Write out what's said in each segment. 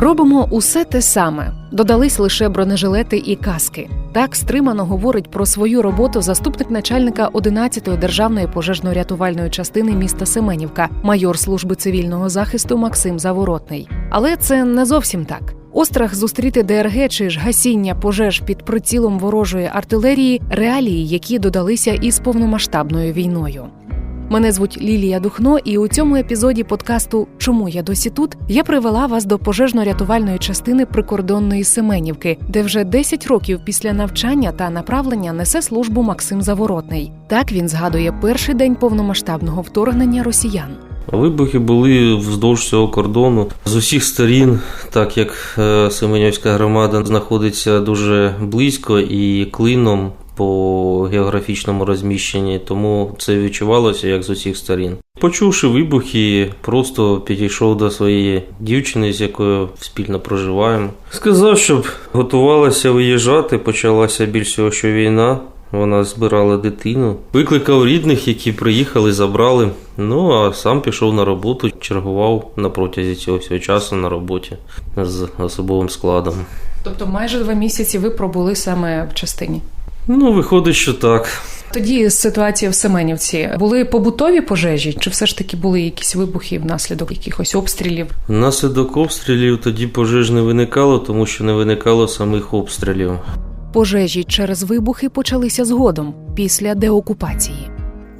Робимо усе те саме. Додались лише бронежилети і каски. Так стримано говорить про свою роботу заступник начальника 11-ї державної пожежно-рятувальної частини міста Семенівка, майор служби цивільного захисту Максим Заворотний. Але це не зовсім так. Острах зустріти ДРГ чи ж гасіння пожеж під прицілом ворожої артилерії реалії, які додалися із повномасштабною війною. Мене звуть Лілія Духно, і у цьому епізоді подкасту Чому я досі тут я привела вас до пожежно-рятувальної частини прикордонної Семенівки, де вже 10 років після навчання та направлення несе службу Максим Заворотний. Так він згадує перший день повномасштабного вторгнення росіян. Вибухи були вздовж цього кордону з усіх сторін, так як е, Семенівська громада знаходиться дуже близько і клином по географічному розміщенні, тому це відчувалося як з усіх сторін. Почувши вибухи, просто підійшов до своєї дівчини, з якою спільно проживаємо. Сказав, щоб готувалася виїжджати, почалася більш всього, що війна. Вона збирала дитину, викликав рідних, які приїхали, забрали. Ну а сам пішов на роботу, чергував на протязі цього всього часу на роботі з особовим складом. Тобто, майже два місяці ви пробули саме в частині. Ну, виходить, що так. Тоді ситуація в Семенівці були побутові пожежі, чи все ж таки були якісь вибухи внаслідок якихось обстрілів? Внаслідок обстрілів тоді пожеж не виникало, тому що не виникало самих обстрілів. Пожежі через вибухи почалися згодом після деокупації.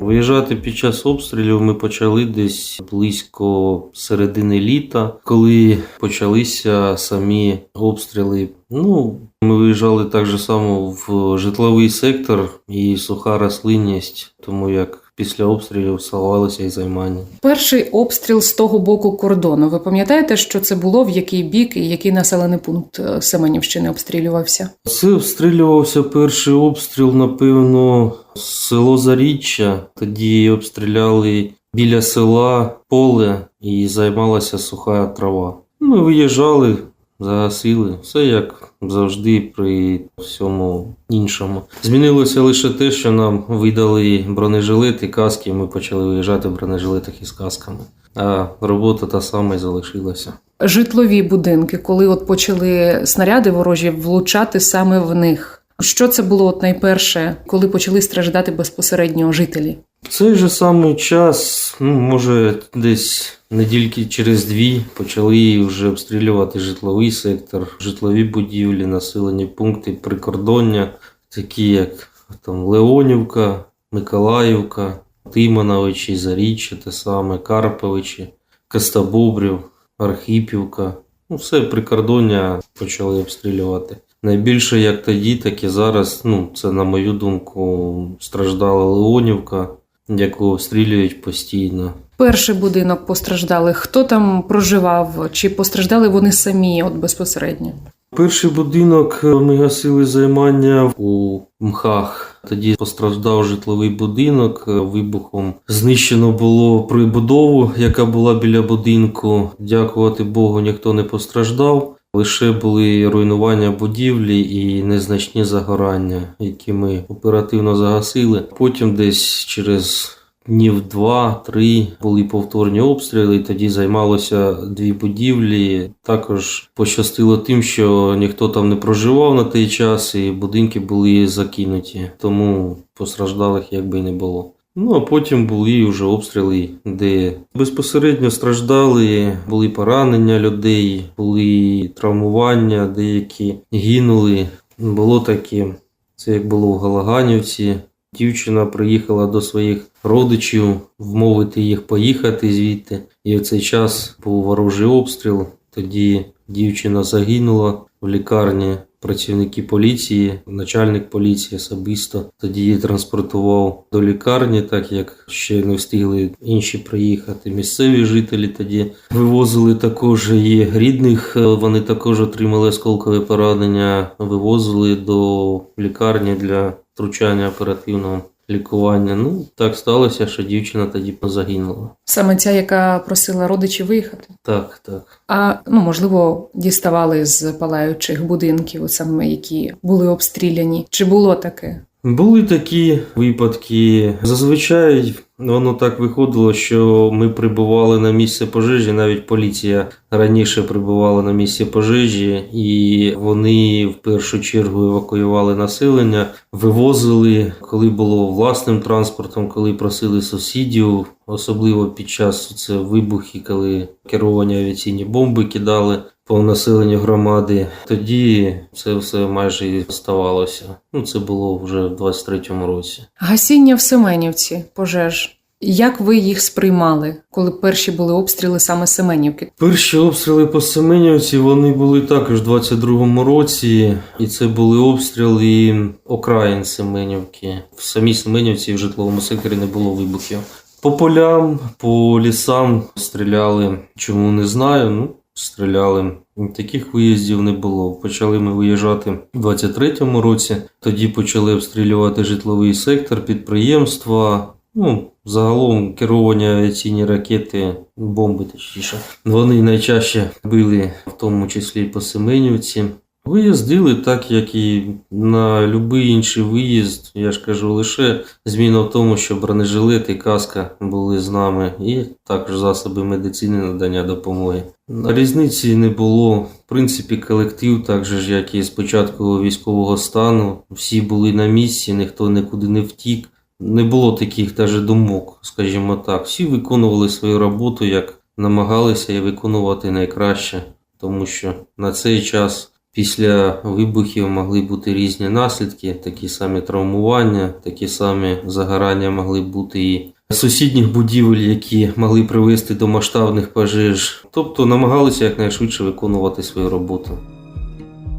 Виїжджати під час обстрілів ми почали десь близько середини літа, коли почалися самі обстріли. Ну, ми виїжджали так же само в житловий сектор і суха рослинність, тому як після обстрілів сховалися і займання. Перший обстріл з того боку кордону. Ви пам'ятаєте, що це було в який бік і який населений пункт е, Семенівщини обстрілювався? Це обстрілювався перший обстріл, напевно, село Заріччя. Тоді обстріляли біля села поле і займалася суха трава. Ми виїжджали, загасили. Все як завжди при всьому іншому. Змінилося лише те, що нам видали бронежилети, каски, і ми почали виїжджати в бронежилетах із касками. А робота та сама і залишилася. Житлові будинки, коли от почали снаряди ворожі влучати саме в них. Що це було от найперше, коли почали страждати безпосередньо жителі? Цей же самий час, ну може, десь недільки через дві почали вже обстрілювати житловий сектор, житлові будівлі, населені пункти прикордоння, такі як там Леонівка, Миколаївка, Тимоновичі, Заріччя, те саме, Карповичі, Костобобрів, Архипівка. Ну, все прикордоння почали обстрілювати. Найбільше як тоді, так і зараз, ну, це, на мою думку, страждала Леонівка, яку обстрілюють постійно. Перший будинок постраждали. Хто там проживав? Чи постраждали вони самі от безпосередньо? Перший будинок е, ми гасили займання у мхах. Тоді постраждав житловий будинок. е, Вибухом знищено було прибудову, яка була біля будинку. Дякувати Богу, ніхто не постраждав. Лише були руйнування будівлі і незначні загорання, які ми оперативно загасили. Потім десь через днів два-три були повторні обстріли. Тоді займалося дві будівлі. Також пощастило тим, що ніхто там не проживав на той час, і будинки були закинуті, тому постраждалих якби не було. Ну а потім були вже обстріли, де безпосередньо страждали, були поранення людей, були травмування, деякі гинули. Було таке, це як було в Галаганівці. Дівчина приїхала до своїх родичів вмовити їх поїхати звідти. І в цей час був ворожий обстріл. Тоді дівчина загинула в лікарні. Працівники поліції, начальник поліції особисто тоді її транспортував до лікарні, так як ще не встигли інші приїхати. Місцеві жителі тоді вивозили також її рідних. е, Вони також отримали осколкове поранення, вивозили до лікарні для втручання оперативного лікування. Ну так сталося, що дівчина тоді загинула. Саме ця, яка просила родичів виїхати. Так, так. А ну можливо, діставали з палаючих будинків, саме які були обстріляні. Чи було таке? Були такі випадки. Зазвичай Воно так виходило, що ми прибували на місце пожежі, навіть поліція раніше прибувала на місце пожежі, і вони в першу чергу евакуювали населення, вивозили, коли було власним транспортом, коли просили сусідів, особливо під час це вибухи, коли керовані авіаційні бомби кидали по населенню громади. Тоді це все майже і ставалося. Ну, це було вже в 23-му році. Гасіння в Семенівці пожеж. Як ви їх сприймали, коли перші були обстріли саме Семенівки? Перші обстріли по Семенівці вони були також в 22-му році, і це були обстріли окраїн Семенівки. В самій Семенівці в житловому секторі не було вибухів. По полям, по лісам стріляли. Чому не знаю? Ну, стріляли. Таких виїздів не було. Почали ми виїжджати в 23-му році. Тоді почали обстрілювати житловий сектор, підприємства. Ну, загалом керовані авіаційні ракети, бомби точніше. Вони найчаще били, в тому числі по Семенівці. Виїздили так, як і на будь-який інший виїзд. Я ж кажу, лише зміна в тому, що бронежилет і каска були з нами, і також засоби медицини надання допомоги. Різниці не було. В принципі, колектив, так же ж, як і з початку військового стану, всі були на місці, ніхто нікуди не втік. Не було таких даже думок, скажімо так. Всі виконували свою роботу, як намагалися і виконувати найкраще, тому що на цей час після вибухів могли бути різні наслідки, такі самі травмування, такі самі загорання могли бути і сусідніх будівель, які могли привести до масштабних пожеж. Тобто намагалися якнайшвидше виконувати свою роботу.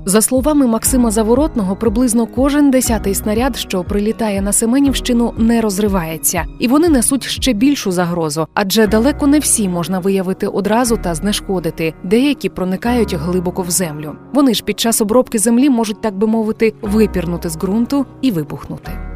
За словами Максима Заворотного, приблизно кожен десятий снаряд, що прилітає на Семенівщину, не розривається, і вони несуть ще більшу загрозу, адже далеко не всі можна виявити одразу та знешкодити. Деякі проникають глибоко в землю. Вони ж під час обробки землі можуть, так би мовити, випірнути з ґрунту і вибухнути.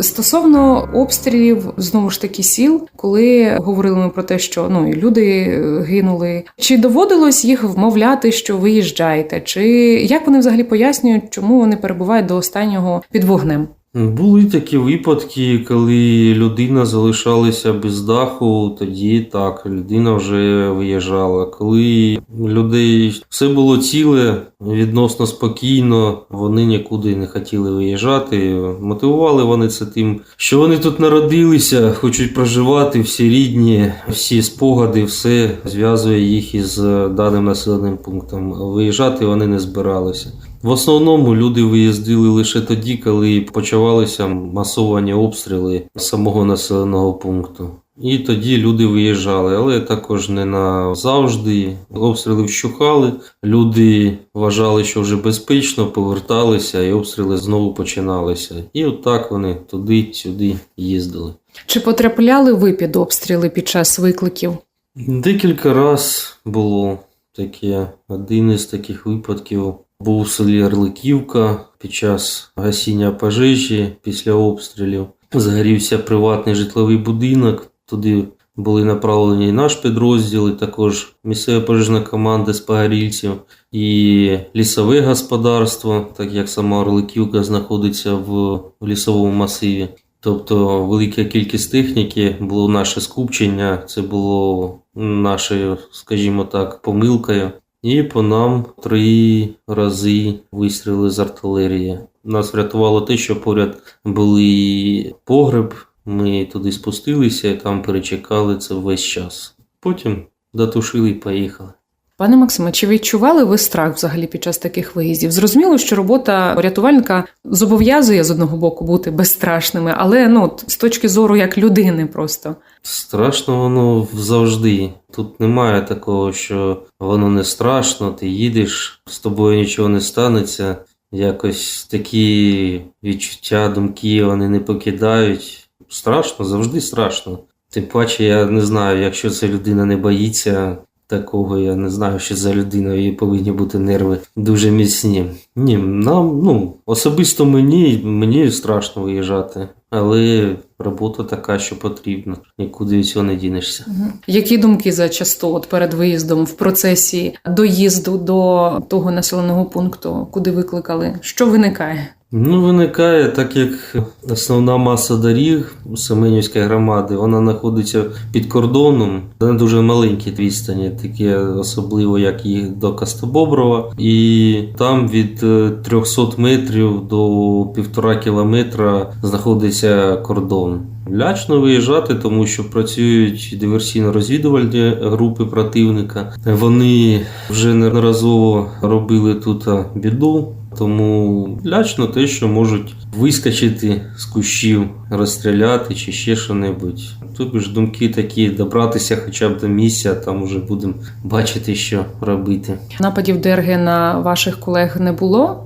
Стосовно обстрілів знову ж таки сіл, коли говорили ми про те, що ну люди е, гинули, чи доводилось їх вмовляти, що виїжджаєте, чи як вони взагалі пояснюють, чому вони перебувають до останнього під вогнем? Були такі випадки, коли людина залишалася без даху, тоді так, людина вже виїжджала. Коли людей все було ціле, відносно спокійно, вони нікуди не хотіли виїжджати. Мотивували вони це тим, що вони тут народилися, хочуть проживати, всі рідні, всі спогади, все зв'язує їх із даним населеним пунктом. Виїжджати вони не збиралися. В основному люди виїздили лише тоді, коли почалися масовані обстріли самого населеного пункту. І тоді люди виїжджали, але також не назавжди. Обстріли вщухали, люди вважали, що вже безпечно, поверталися, і обстріли знову починалися. І отак вони туди-сюди їздили. Чи потрапляли ви під обстріли під час викликів? Декілька раз було таке. Один із таких випадків був в селі Орликівка під час гасіння пожежі після обстрілів. Згорівся приватний житловий будинок. Туди були направлені і наш підрозділ, і також місцева пожежна команда з погорільців і лісове господарство, так як сама Орликівка знаходиться в лісовому масиві. Тобто велика кількість техніки було наше скупчення, це було нашою, скажімо так, помилкою. І по нам три рази вистріли з артилерії. Нас врятувало те, що поряд були погреб. Ми туди спустилися і там перечекали це весь час. Потім дотушили і поїхали. Пане Максиме, чи відчували ви страх взагалі під час таких виїздів? Зрозуміло, що робота рятувальника зобов'язує з одного боку бути безстрашними, але ну з точки зору як людини, просто Страшно воно завжди. Тут немає такого, що воно не страшно, ти їдеш, з тобою нічого не станеться. Якось такі відчуття, думки вони не покидають. Страшно, завжди страшно. Тим паче, я не знаю, якщо ця людина не боїться такого, я не знаю, що за людина, її повинні бути нерви дуже міцні. Ні, нам, ну, особисто мені, мені страшно виїжджати, але робота така, що потрібна. Нікуди від цього не дінешся. які думки зачасту от перед виїздом в процесі доїзду до того населеного пункту, куди викликали? Що виникає? Ну, виникає, так як основна маса доріг у Семенівської громади, вона знаходиться під кордоном на дуже маленькій відстані, такі особливо, як і до Костобоброва. І там від е, 300 метрів до півтора кілометра знаходиться кордон. Лячно виїжджати, тому що працюють диверсійно-розвідувальні групи противника. Вони вже неодноразово робили тут біду. Тому лячно те, що можуть вискочити з кущів, розстріляти чи ще що-небудь. Тобі ж думки такі добратися хоча б до місця, там уже будемо бачити, що робити. Нападів ДРГ на ваших колег не було.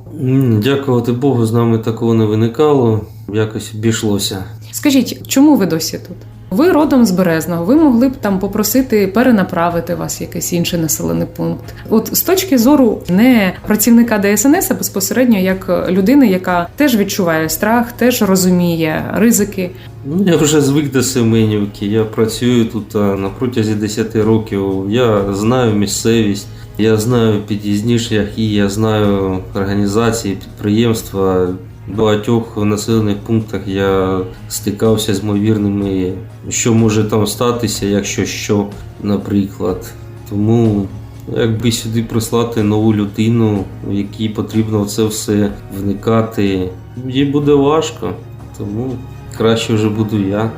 Дякувати Богу, з нами такого не виникало. Якось обійшлося. Скажіть, чому ви досі тут? Ви родом з Березного, ви могли б там попросити перенаправити вас в якийсь інший населений пункт. От з точки зору не працівника ДСНС, а безпосередньо як людини, яка теж відчуває страх, теж розуміє ризики. Ну, я вже звик до Семенівки. Я працюю тут на протязі 10 років. Я знаю місцевість, я знаю під'їзні шляхи, я знаю організації, підприємства. В багатьох населених пунктах я стикався з ймовірними, що може там статися, якщо що, наприклад. Тому якби сюди прислати нову людину, в якій потрібно в це все вникати, їй буде важко. Тому краще вже буду я.